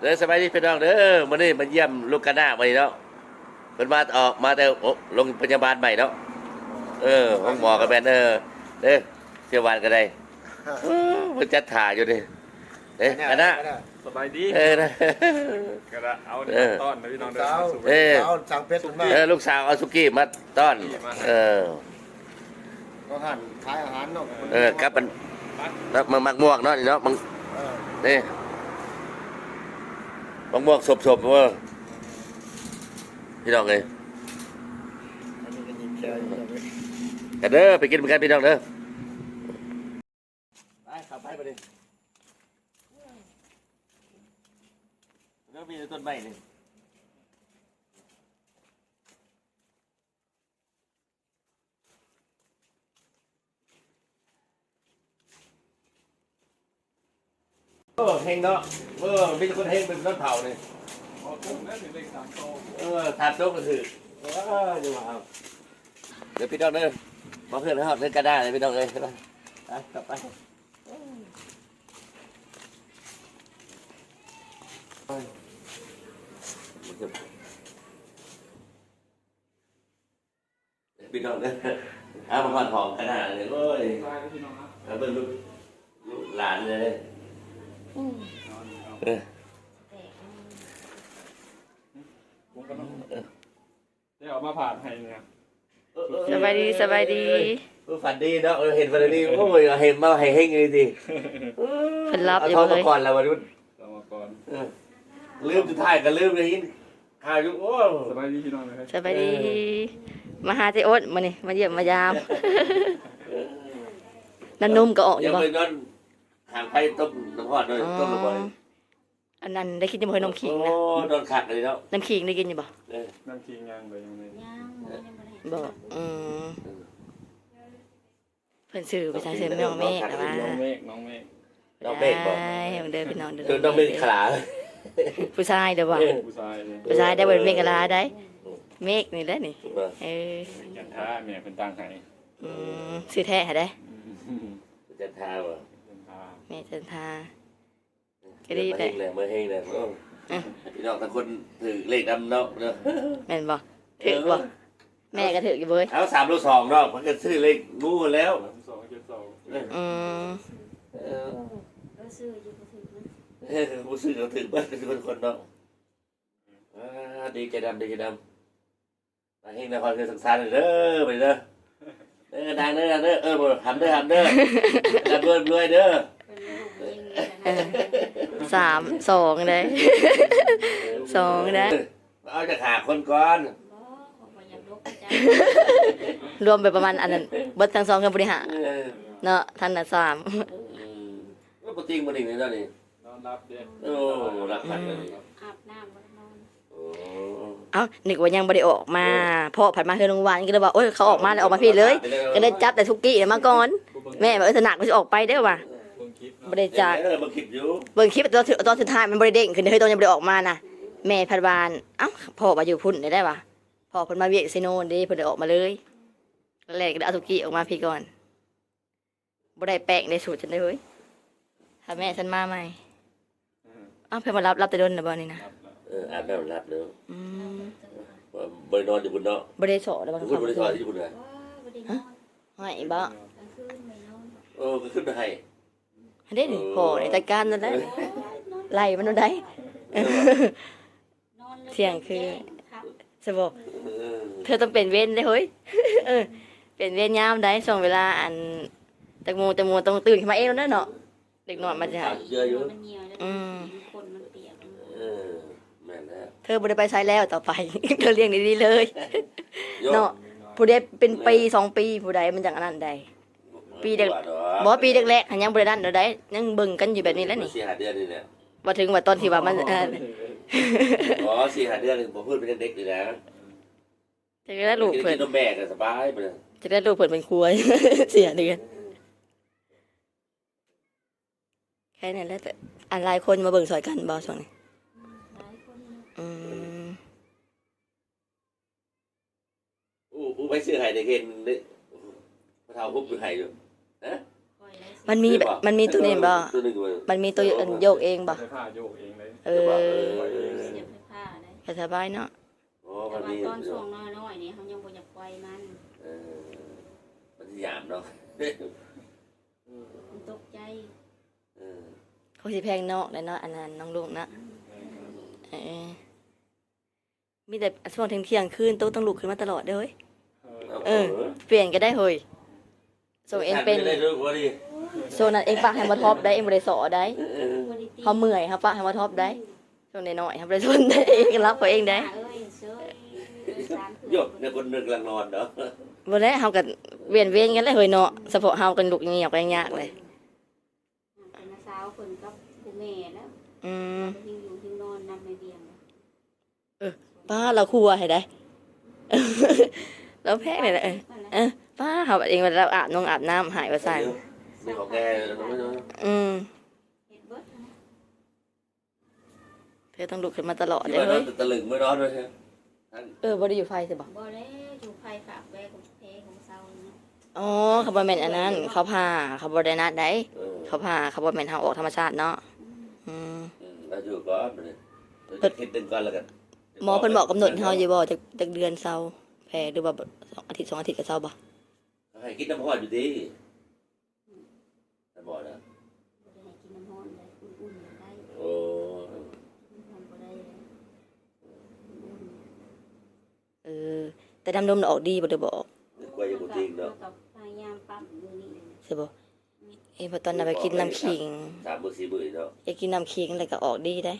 เด้อสบายดีพี่น้องเด้อมื้อนี้มาเยี่ยมลูกกะหน้ามานี่เนาะเพิ่นมาออกมาแต่โอ้โรงพยาบาลใหม่เนาะเออห้องหมอกับแบนเออเด้อเที่ยววานก็ได้เออเพิ่นจัดถ่ายอยู่ดิเด้อกะหน้าสบายดีเออนะกระเอาเอเนื้อต้อนนะพี่น้องเดินสาวมาสู่เอ้ยสาวสั่งเพชรมาเออลูกสาวเอาสุกี้มาต้อนเออก็หั่นขายอาหารเนาะเออครับมันแล้วมันมักม่วงเนาะนี่เนาะมัน เออนี่มักม่วงสบๆเว่าพี่น้องเลยกันเด้อไปกินเหมือนกันพี่น้องเด้อไปขับไปไปดิแล้วมีต้นไม้นี่ เออเฮงเนาะเออมีแต่คนเฮงเป็นต้นเผาเนี่ยขอตุ้มนะถึงเลขสามโตเออทานโต๊ะก็ถือเออจะมาเอาเดี๋ยวพี่น้องเด้อมาเพื่อนเขาเล่นกระด้าเลยพี่น้องเลยไปกลับไปพี่น้องเด้อเอามาพันหอมกระด้าเลยโอ้ยตายแล้วพี่น้องนะเอเป็นลูกลูกหลานเลย เอาเออองได้ออกมาผ่านให้เนี่ยสบายดีสบายดีเออฝันดีเนาะเออเห็นฝันดีโอ้ยเห็นมาให้เฮงเลยดิเพิ่นรับเอาอยู่ท้องลมาก่อนแล้ววันนี้สมกรเออลืมสุดท้ายก็ลืมเลยยินข่าวอยู่โอ้สบายดีพี่น้องเลยสบายดีมาหาเจโอ๊ตมานี่มาเยี่ยมมายามนันนุ่มก็ออกอยู่บ่ไปนอน ห่างไปต้มน้ำพอดด้วยต้มน้ำพอดอันนั้นได้กินยังบ่เคยนมขิงโอ้นะโดนขัดเลยเนาะน้ำขิงได้กินอยู่บ่เออนั่งคิงยางไปยังไงบ่อืมเพิ่นซื้อไปทางเสริมน้องเมฆแต่ว่าน้องเมฆน้องเมฆน้องเมฆบอกได้ให้มันเดินพี่น้องเดินคือน้องเมฆขลาผู้ชายเด้อบ่เออผู้ชายเนี่ยผู้ชายได้บ่เมฆกะลาได้เมฆนี่แหละนี่เออยันท่าแม่เป็นตังไห้อืมซื้อแท้หาได้จะทาว่ะยันท่า แม่จันทา ก็ดีมาแหเฮละงเลยมาเฮงเลยโอ้อะพี่น้องทั้งคนถือเลขดำเนาะเนาะแม่นบ่ถือบ่แม่ก็ถืออยู่เว้ยเอาสามลูกสองเนาะมันก็ซื้อเลขงูแล้วสามสองเจ็ดสองอืมเออเออผู้ซื้อเขาถือบ้านเป็นคนคนเนาะอ่าดีใจดำดีใจดำมาเฮงนครคือสังสารเด้อไปเด้อเด้อดังเด้อดังเด้อเออบ่ทำเด้อทำเด้อทำรวยรวยเด้อเออสามสองเลยสองนะเอาจะหาคนก่อนรวมไปประมาณอันนั้นเบิดทั้งสองกันบริหารเออเนาะท่านน่ะสามอืมก็ปกติมันอีกเลยเนาะนี่นอนรับเด็กโอ้รักกันเลยอาบน้ำบ่ได้นอนโอ้เอ้านึกว่ายังบ่ได้ออกมาพ่อผัดมาเฮือนโรงพยาบาลก็เลยว่าโอ้ยเขาออกมาแล้วออกมาพี่เลย ก็เลยจับแต่ทุกกี้มาก่อน แม่บอกเออสนักก็สิออกไปเด้อว่ะเบิ่งคลิปบ่ได้จากเออมาคิดอยู่เบิ่งคลิปตอนตอนสุดท้ายมันบ่ได้เด้งขึ้นเฮ้ยตอนยังบ่ได้ออกมาน่ะแม่พัดบานเอ้าพ่อว่าอยู่พุ่นได้ได้ว่ะพ่อเพิ่นมาเวียกซิโนนเด้เพิ่นได้ออกมาเลยแรกก็ได้เอาทุกกี้ออกมาพี่ก่อนบ่ได้แป้งได้สูตรฉันเลยเฮ้ยถ้าแม่ฉันมาใหม่เอ้าเพิ่นมารับรับแต่โดนน่ะบ่นี่นะเอออาบน้ำรับเนาะอืมบริโนอนอยู่บนเนาะบ่ได้สอนแล้วบางคุณบริโนอนที่บนเลยว้าบ่ได้นอนให้บ่กลางคืนไม่นอนเออก็ขึ้นไปให้ อันนี้นี่พ่อนี่จัดการนั่นแหละไล่มันโดนได้นอนแล้วเที่ยงคืนครับสบเออเธอต้องเป็นเว้นได้เฮ้ยเออเป็นเว้นยามได้ช่วงเวลาอันแตงโมแตงโมต้องตื่นขึ้นมาเองแล้วนะเนาะเด็กน้อยมันจะข่าวเยอะอยู่มันเหี่ยวแล้วอืม คนมันเปียกเออแม่นนะเธอบ่ได้ไปใช้แล้วต่อไป เธอเลี้ยงดีๆเลย โยมเนาะผู้ใดเป็นปีสองปีผู้ใดมันจังอันนั้นได้ ปีเด็กบ่ปีแรกๆหันยังบ่ได้นั่นเด้อได้ยังเบิ่งกันอยู่แบบนี้แหล้วนี่สี่หาเดือนนี่แหละบ่ถึงว่าตอนที่ว่ามันเอออ๋อสี่หาเดือนผมพูดเป็นเด็กเลยนะจะได้ลูกเพิ่นกินนมแม่ก็สบายไปเลยจะได้ลูกเพิ่นเป็นครัวเสียเดือนแค่นั้นแหละแต่อันหลายคนมาเบิ่งสอยกันบ่ช่วงนี้หลายคนอืมอู้อู้ไปซื้อไห่เด็กเห็นนี่พระเท้าพุบอยู่ไห่อยู่ คอยได้สิมันมีแบบมันมีตัวนี้บ่ตัวนึงบ่มันมีตัวโยกเองบ่ใช้ผ้าโยกเองเลยเออเสียบไฟผ้าได้ก็สบายเนาะโอ้แต่มันว่ามีตอนช่วงน้อยๆนี่เขายังบ่อยากปล่อยมันเออมันสิยามเนาะมันตกใจเออเขาสิแพงนอกเลยเนาะอันนั้นน้องลุงนะเออมีแต่ช่วงเที่ยงๆคืนโต๊ะต้องลุกขึ้นมาตลอดเด้อเฮ้ยเออ เปลี่ยนก็ได้เฮ้ย ส่งเองเป็น ได้ด้วยว่าดิโซนนั้นเองปะให้มาท็อปได้เองบ่ได้สอได้เออบ่ได้ตีเขาเมื่อยครับปะให้มาท็อปได้ช่วงน้อยๆครับบ่ได้สนได้เองรับเขาเองได้เอ้ยเซ้ยสามคืนโยกเนี่ยคนนึงกำลังนอนเนาะบ่ได้เฮาก็เวียนเวียนกันเลยเฮ้ยเนาะเฉพาะเฮากันลุกเงียบกันยากเลยเป็นน้าสาวเพิ่นกับผู้แม่แล้วอืมหิวอยู่หิวนอนนำไม่เบียงป้าเราครัวให้ได้เราแพ้เลยนะเออเออ ป้าเขาเองเราอาบน้องอาบน้ำหายว่าใส่ไม่ของแกเนาะอืมเฮ็ดเบิดนะเธอต้องลุกขึ้นมาตลอดที่เลยว่าเฮ้ยตะลึงไม่ร้อนด้วยใช่ไหมเออบ่ได้อยู่ไฟใช่ปะบ่ได้อยู่ไผฝากแวของเพของเซาเนาะอ๋อเขาบ่แม่นอันนั้น เขาผ่าเขาบ่ได้นัดได้เออเขาผ่าเขาบ่แม่นทางออกธรรมชาติเนาะอืมเราอยู่ก่อนเลยเราจะคิดดึงก่อนแล้วกันหมอเพิ่นบอกกำหนดให้เฮาอยู่บ่จากจากเดือนเซาแพ้หรือว่าสองอาทิตย์สองอาทิตย์ก็เซาบ่ ให้กินน้ำห้อนอยู่ดีแต่บอกนะบ่ได้ให้กินน้ำร้อนเลยอุ่นๆได้โอ้ทำบ่ได้เลยอุ่นเออ แต่ดำนมน่ะออกดีบ่ได้บอกกลัวอยู่จริงเนาะกับพยายามปั๊มอยู่นี่ใช่บ่เอ้พอตอนนั้นไปกินน้ำขิงสามมือสี่มือเนาะอยากกินน้ำขิงแล้วก็ออกดีได้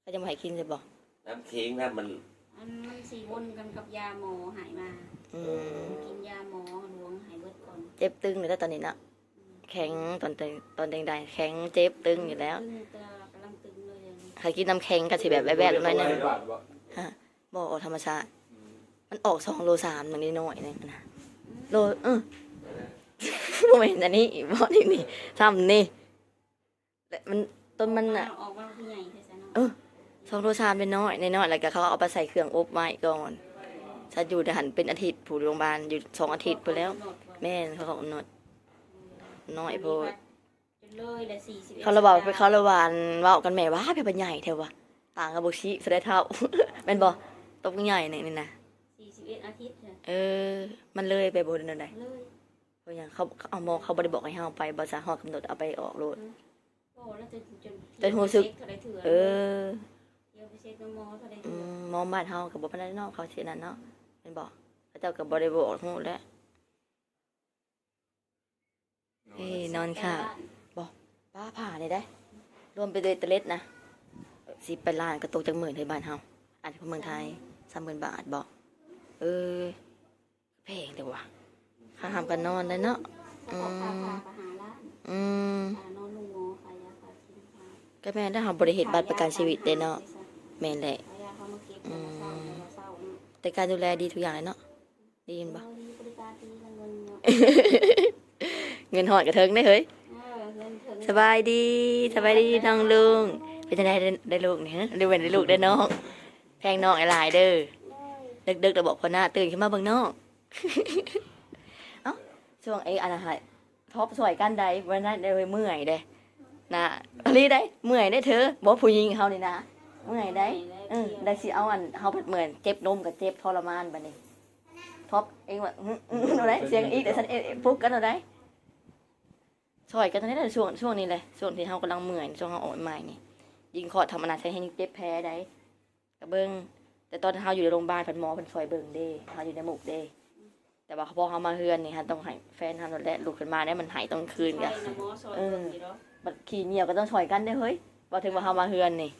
เขาจะมาให้กินใช่บ่น้ำเค้งน้ำมันอันมันสีวนกันกับยาหมอหายมา อืมกินยาหมอหลวงหายเบิดก่อนเจ็บตึงอยู่แล้วตอนนี้นะแข็งตอนเตงตอนแดงๆแข็งเจ็บตึงอยู่แล้วตึงแต่กำลังตึงเลยอย่างนี้ใครกินน้ำแข็งก็สิแบบแวบๆหน่อยนึงบาทบ่บ่ออกธรรมชาติ มันออกสองโลสามมันนิดหน่อยนึงนะโลเออบ่เห็นอันนี้บ่นี่นี่ซ้ำนี่แต่มันต้นมันอะออกมาที่ใหญ่แท้ๆเนาะเออสองโลสามเป็นน้อยในน้อยแล้วก็เขาเอาไปใส่เครื่องอบไว้ก่อน ฉันอยู่ในหันเป็นอาทิตย์ผู้โรงพยาบาลอยู่สองอาทิตย์ไปแล้ว แม่นเขาก็กำหนดน้อยโพดจนเลยละสี่สิบเขาระบอกไปเขาระวานเว่ากันแม่ว่าเพ่เป็นใหญ่เทวะต่างกับบุชิแสดงเท่าแม่นบอกตบใหญ่นี่นี่นะสี่สิบเอ็ดอาทิตย์เนี่ยเออ มันเลยไปบนนั่นใดเลยเพราะหยังเขาเขาเอาหมอเขาบริบอกให้เฮาไปบริษัทฮอดกำหนดเอาไปออกโลดโอ้แล้วจนจนจนรู้สึกเท่าไรเถื่อนเออเดี๋ยวไปเช็คน้ำหมอเท่าไรอืเถื่อนมหมอบ้านเฮากับบ่ปานใดเนาะเขาเสียนั่นเนาะแม่ นบอกพระเจ้ากับบริบอกฮู้แล้วเอ้ยนอนค่ะป้าผ่าได้ได้รวมไปเลยตะเล็ดนะสิไปล้านกระตกจากหมื่นในบ้านเฮาอันของเมืองไทยสามหมื่นบาทบอกเออแพงเดี๋ยววะค่าทำกันนอนเลยเนาะเขาบอกพาพาไปหาล้านอืมพานอนลุงหมอขายยาขายกินพาก็แม่นได้ทำบริเหตุบัตรประกันชีวิตได้เนาะแม่นแหละ แต่การดูแลดีทุกอย่างเลยเนาะดีนปะเออดีบริการดีเงินเนาะเงินหอดกระเทิงได้เฮ้ยสบายดีสบายดีน้องลุงเป็นจังไดได้ได้ลูกเนี่ฮะได้เว้นได้ลูกได้น้องแพงน้องไอ้หลายเด้อดึกๆเราบอกพอหน้าตื่นขึ้นมาเบิ่งนอกเอ้าช่วงไอ้อันนั้นท็อปสวยกันใดวันนั้นได้เมื่อยเด้นะอันนี้ได้เมื่อยได้เธอบอกผู้หญิงเฮานี่นะ เมื่อยได้เออได้สิเอาอันเฮาเพิ่นเหมือนเจ็บนมกับเจ็บทรมานบัดนี้ท็อปเองว่าอื้ออื้อเอาได้เสียงอีกแต่ฉันเอ๊ะฟุกกันเอาได้สวยกันตอนนี้แหละช่วงช่วงนี้เลยช่วงที่เฮากำลังเมื่อยช่วงเฮาออกใหม่นี่ยิงคอร์ดธรรมดาใช้ให้เจ็บแพ้ได้กระเบิ่งแต่ตอนเฮาอยู่ในโรงพยาบาลเพิ่นหมอเพิ่นซอยเบิ่งเด้เฮาอยู่ในหมู่เด้แต่ว่าพอเฮามาเฮือนนี่ฮะต้องให้แฟนเฮานั่นแหละลุกขึ้นมาได้มันหายตอนคืนใช่กะนะหมอซอยเบิ่งอยู่เนาะบัดขี้เหนียวก็ต้องช่วยกันได้เฮ้ยบ่ถึงว่าเฮามาเฮือนนี่เ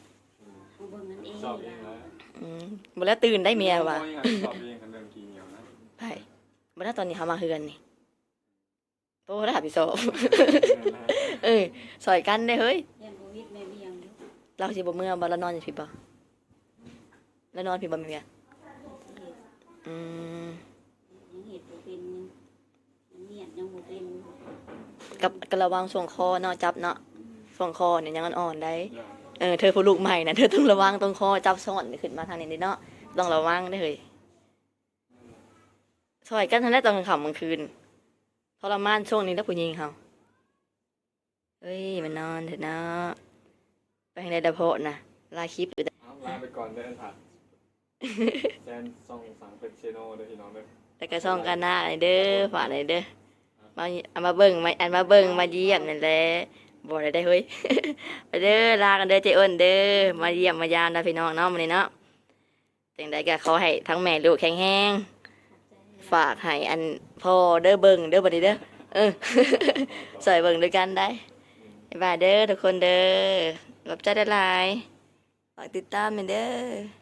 อา เบิ่งกันเองชอบอเอยู่งแล้วนะอืมบ่แล้วตื่นได้เมียว่ะชอบเองกันเรื่องกินเหนียวนะไผบ่แล้วตอนนี้เฮามาเฮือนนี่โตแล้วพี่โซเออซอยกันได้เฮ้ยยันโควิดแม่เบี้ยงอยู่เราสิบ่เมื่อบ่เรานอนอยู่พี่บ่แล้วนอนพี่บ่เมียอืมยังเห็ดบ่เป็นยังเมียนยังบ่เป็นกับกับระวังช่วงคอเนาะจับเนาะช่วงคอเนี่ยยังอ่อนๆได้เอ อเธอผู้ลูกใหม่นะเธอต้องระวังตรงคอจับซ่อนขึ้นมาทางนี้เนาะต้องระวังได้อเลยซอยกันทันได้ตอนกลางค่ำกลางคืนทรมานช่วงนี้แล้วผู้หญิงเขาเฮ้ยมันนอนเถอะเนาะไปทางใดดะโพะนะลาคลิปอยู่เอาลาไปก่อนเด้อค่ะแซนซองสังเป็นเชโนเด้อพี่น้องเด้อแล้วก็ซ่องกันหน้าเลยเด้อฝากเลยเด้อมาเอามาเบิ่งมาอันมาเบิ่งมาเยี่ยมนั่นแหละ บ่ได้ได้เฮ้ยไปเด้อลากันเด้อเจอ้นเด้อมาเยี่ยมมายามนะพี่น้องเนาะมื้อนี้เนาะจังใดก็ขอให้ทั้งแม่ลูกแข็งแรงฝากให้อันพ่อเด้อเบิ่งเด้อบัดนี้เด้อเออใส่เบิ่งด้วยกันได้บ๊ายบายเด้อทุกคนเด้อขอบใจหลายๆฝากติดตามแม่เด้อ